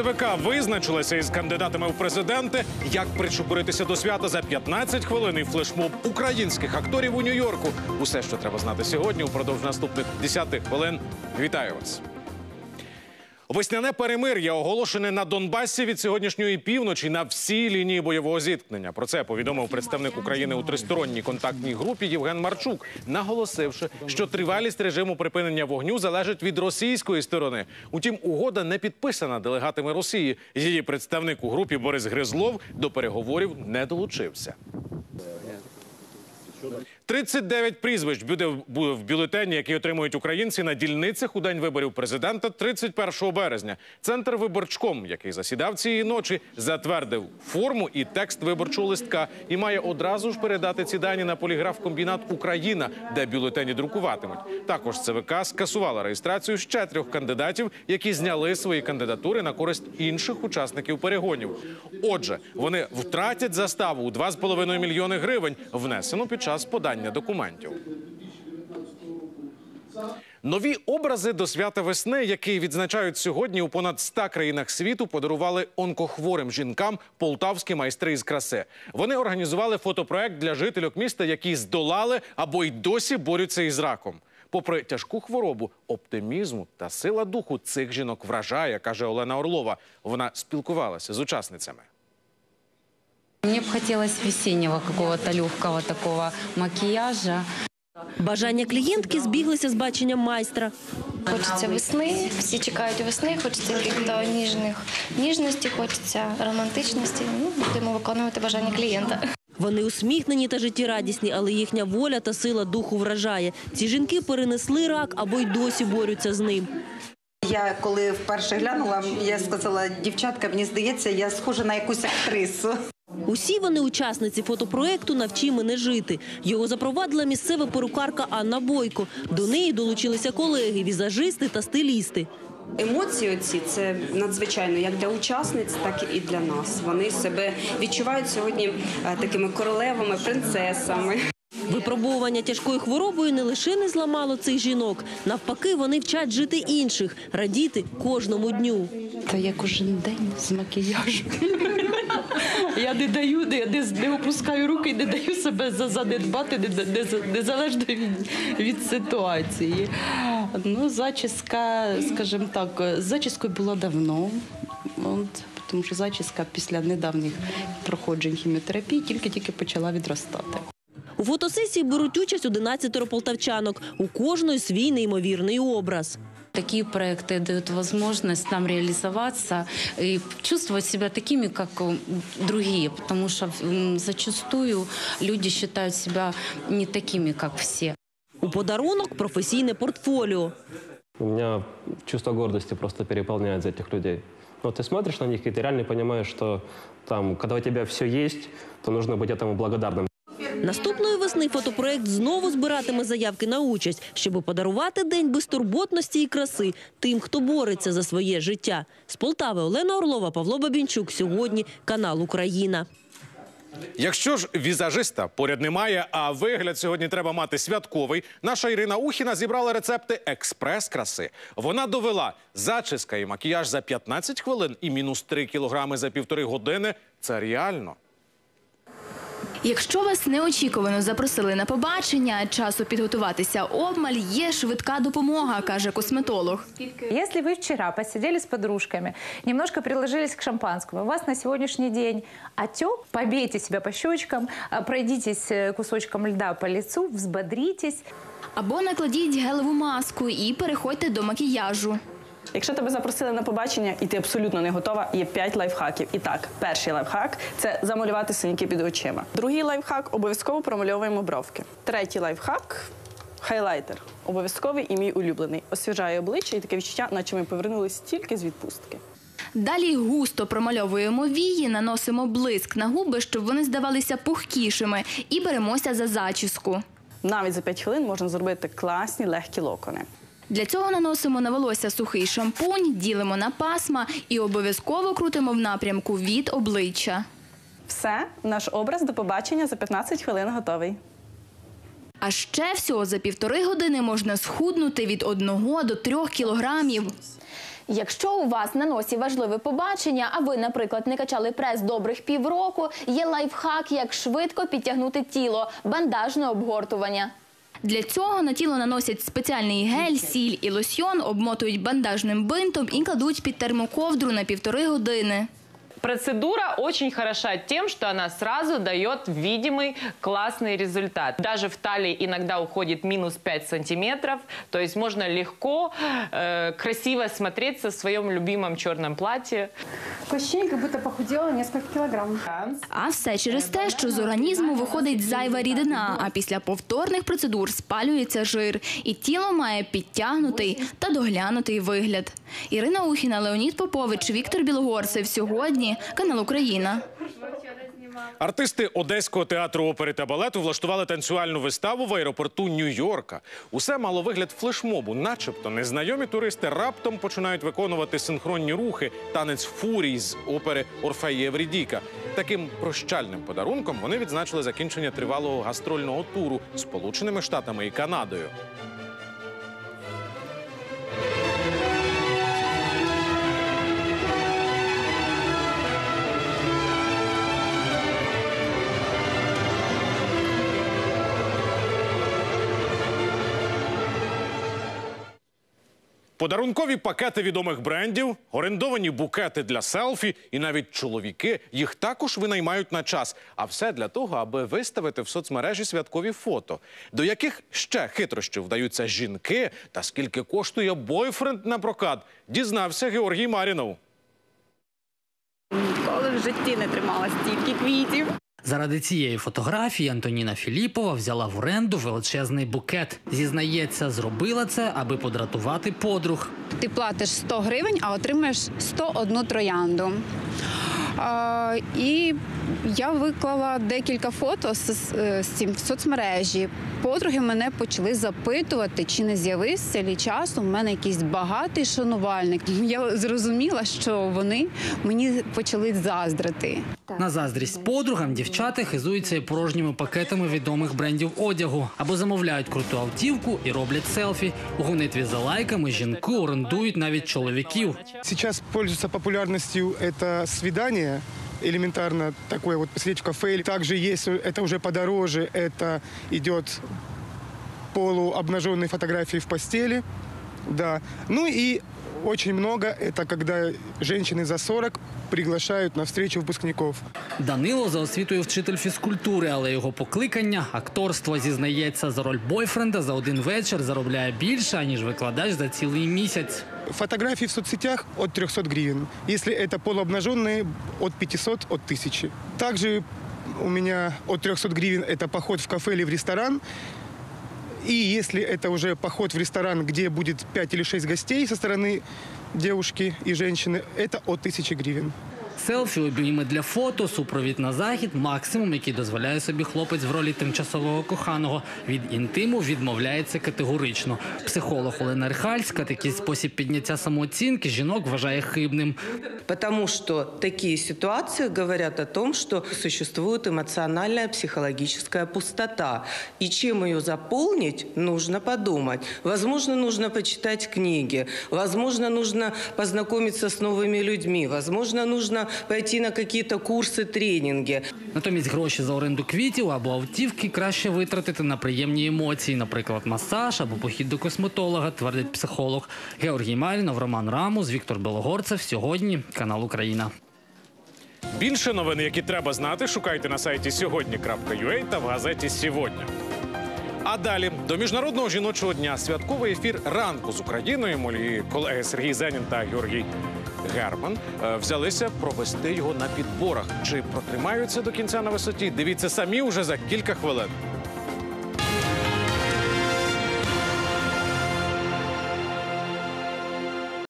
ЦВК визначилася із кандидатами в президенти. Як причепуритися до свята за 15 хвилин і флешмоб українських акторів у Нью-Йорку. Усе, що треба знати сьогодні, упродовж наступних 10 хвилин. Вітаю вас. Весняне перемир'я оголошене на Донбасі від сьогоднішньої півночі на всій лінії бойового зіткнення. Про це повідомив представник України у тристоронній контактній групі Євген Марчук, наголосивши, що тривалість режиму припинення вогню залежить від російської сторони. Утім, угода не підписана делегатами Росії. Її представник у групі Борис Гризлов до переговорів не долучився. 39 прізвищ буде в- бюлетені, які отримують українці на дільницях у день виборів президента 31 березня. Центр виборчком, який засідав цієї ночі, затвердив форму і текст виборчого листка і має одразу ж передати ці дані на поліграф-комбінат Україна, де бюлетені друкуватимуть. Також ЦВК скасувала реєстрацію ще трьох кандидатів, які зняли свої кандидатури на користь інших учасників перегонів. Отже, вони втратять заставу у 2,5 мільйони гривень, внесену під час подання документів. Нові образи до свята весни, які відзначають сьогодні у понад 100 країнах світу, подарували онкохворим жінкам полтавські майстри із краси. Вони організували фотопроект для жительок міста, які здолали або й досі борються із раком. Попри тяжку хворобу, оптимізму та сила духу цих жінок вражає, каже Олена Орлова. Вона спілкувалася з учасницями. Мне бы хотелось весеннего какого-то легкого такого макияжа. Бажання клієнтки збіглися з баченням майстра. Хочеться весни, всі чекають весни, хочеться яких-то ніжних ніжності, хочеться романтичності. Ну, будемо виконувати бажання клієнта. Вони усміхнені та життєрадісні, але їхня воля та сила духу вражає. Ці жінки перенесли рак або й досі борються з ним. Я коли вперше глянула, я сказала, дівчатка, мені здається, я схожа на якусь актрису. Усі вони учасниці фотопроекту «Навчи мене жити». Його запровадила місцева перукарка Анна Бойко. До неї долучилися колеги, візажисти та стилісти. Емоції оці це надзвичайно як для учасниць, так і для нас. Вони себе відчувають сьогодні е, такими королевами, принцесами. Випробовування тяжкою хворобою не лише не зламало цих жінок. Навпаки, вони вчать жити інших, радіти кожному дню. Та я кожен день з макіяжу. Я не даю, не, не, не опускаю руки, не даю себе за- занедбати, не- не- не- незалежно від, від ситуації. Ну, зачіска, скажімо так, зачіскою була давно. От, тому що зачіска після недавніх проходжень хіміотерапії тільки-тільки почала відростати. У фотосесії беруть участь 11 полтавчанок. У кожної свій неймовірний образ Такие проекты дают возможность нам реализоваться и чувствовать себя такими, как э, другие, потому что м, зачастую люди считают себя не такими, как все. У подарунок професійне портфоліо. У меня чувство гордости просто переполняет за этих людей. Ну, ты смотришь на них, и ты реально понимаешь, что там, когда у тебя все есть, то нужно быть этому благодарным. Наступної весни фотопроект знову збиратиме заявки на участь, щоб подарувати день безтурботності і краси тим, хто бореться за своє життя. З Полтави Олена Орлова, Павло Бабінчук. Сьогодні канал Україна. Якщо ж візажиста поряд немає, а вигляд сьогодні треба мати святковий, наша Ірина Ухіна зібрала рецепти експрес-краси. Вона довела зачіска і макіяж за 15 хвилин і мінус 3 кілограми за півтори години. Це реально. Якщо вас неочікувано запросили на побачення, часу підготуватися обмаль є швидка допомога, каже косметолог. Если вы вчера посидели с подружками, немножко приложились к шампанскому, у вас на сегодняшний день отек, побейте себя по щечкам, пройдитесь э, кусочком льда по лицу, взбодритесь. Або накладіть гелеву маску і переходьте до макіяжу. Якщо тебе запросили на побачення і ти абсолютно не готова, є 5 лайфхаків. І так, перший лайфхак це замалювати синяки під очима. Другий лайфхак обов'язково промальовуємо бровки. Третій лайфхак хайлайтер. Обов'язковий і мій улюблений. Освіжає обличчя і таке відчуття, наче ми повернулись тільки з відпустки. Далі густо промальовуємо вії, наносимо блиск на губи, щоб вони здавалися пухкішими, і беремося за зачіску. Навіть за 5 хвилин можна зробити класні легкі локони. Для цього наносимо на волосся сухий шампунь, ділимо на пасма і обов'язково крутимо в напрямку від обличчя. Все, наш образ до побачення за 15 хвилин готовий. А ще всього за півтори години можна схуднути від 1 до 3 кілограмів. Якщо у вас на носі важливе побачення, а ви, наприклад, не качали прес добрих півроку, є лайфхак, як швидко підтягнути тіло бандажне обгортування. Для цього на тіло наносять спеціальний гель, сіль і лосьйон, обмотують бандажним бинтом і кладуть під термоковдру на півтори години. Процедура очень хороша тем, что она сразу дает видимый классный результат. Даже в талии иногда уходит минус 5 сантиметров, то есть можно легко, э, красиво смотреться в своем любимом черном платье. Ощущение, как будто похудела несколько килограмм. А все через те, що з організму виходить зайва рідина, а після повторних процедур спалюється жир, і тіло має підтягнутий та доглянутий вигляд. Ірина Ухіна, Леонід Попович, Віктор Білогорцев. Сьогодні канал Україна. Артисти Одеського театру опери та балету влаштували танцювальну виставу в аеропорту Нью-Йорка. Усе мало вигляд флешмобу, начебто незнайомі туристи раптом починають виконувати синхронні рухи, танець фурій з опери Орфея Еврідіка. Таким прощальним подарунком вони відзначили закінчення тривалого гастрольного туру Сполученими Штатами і Канадою. Подарункові пакети відомих брендів, орендовані букети для селфі, і навіть чоловіки їх також винаймають на час. А все для того, аби виставити в соцмережі святкові фото. До яких ще хитрощів вдаються жінки, та скільки коштує бойфренд на прокат, дізнався Георгій Марінов. Ніколи в житті не тримала стільки квітів. Заради цієї фотографії Антоніна Філіпова взяла в оренду величезний букет. Зізнається, зробила це, аби подратувати подруг. Ти платиш 100 гривень, а отримаєш 101 троянду. А, і я виклала декілька фото з, з цим в соцмережі. Подруги мене почали запитувати, чи не з'явився лі часом у мене якийсь багатий шанувальник. Я зрозуміла, що вони мені почали заздрити. На заздрість подругам дівчата хизуються порожніми пакетами відомих брендів одягу або замовляють круту автівку і роблять селфі. У гонитві за лайками жінки орендують навіть чоловіків. Сейчас пользуется популярностью это свидание, элементарно такое вот посидеть в кафе. Или Также есть, это уже подороже, это идет полуобнаженные фотографии в постели. Да. Ну и очень много, это когда женщины за 40 приглашают на встречу выпускников. Данило за освітою вчитель фізкультури, але його покликання акторство зізнається за роль бойфренда за один вечір заробляє більше аніж викладач за цілий місяць. Фотографии в соцсетях от 300 гривен. Если это полуобнаженные, от 500, от 1000. Также у меня от 300 гривен это поход в кафе или в ресторан. И если это уже поход в ресторан, где будет 5 или 6 гостей со стороны девушки и женщины, это от 1000 гривен. Селфі, обійми для фото, супровід на захід, максимум, який дозволяє собі хлопець в ролі тимчасового коханого. Від інтиму відмовляється категорично. Психолог Олена Рихальська такий спосіб підняття самооцінки жінок вважає хибним. Потому что такие ситуации говорят о том, что существует эмоциональная психологическая пустота. И чем ее заполнить, нужно подумать. Возможно, нужно почитать книги. Возможно, нужно познакомиться с новыми людьми. Возможно, нужно пойти на какие-то курсы, тренинги. Натомість гроші за оренду квітів або автівки краще витратити на приємні емоції, наприклад, масаж або похід до косметолога, твердить психолог. Георгій Марінов, Роман Рамус, Віктор Білогорцев. Сьогодні канал Україна. Більше новин, які треба знати, шукайте на сайті сьогодні.ua та в газеті Сьогодні. А далі до міжнародного жіночого дня святковий ефір ранку з Україною. Мої колеги Сергій Зенін та Георгій Герман е, взялися провести його на підборах. Чи протримаються до кінця на висоті? Дивіться самі уже за кілька хвилин.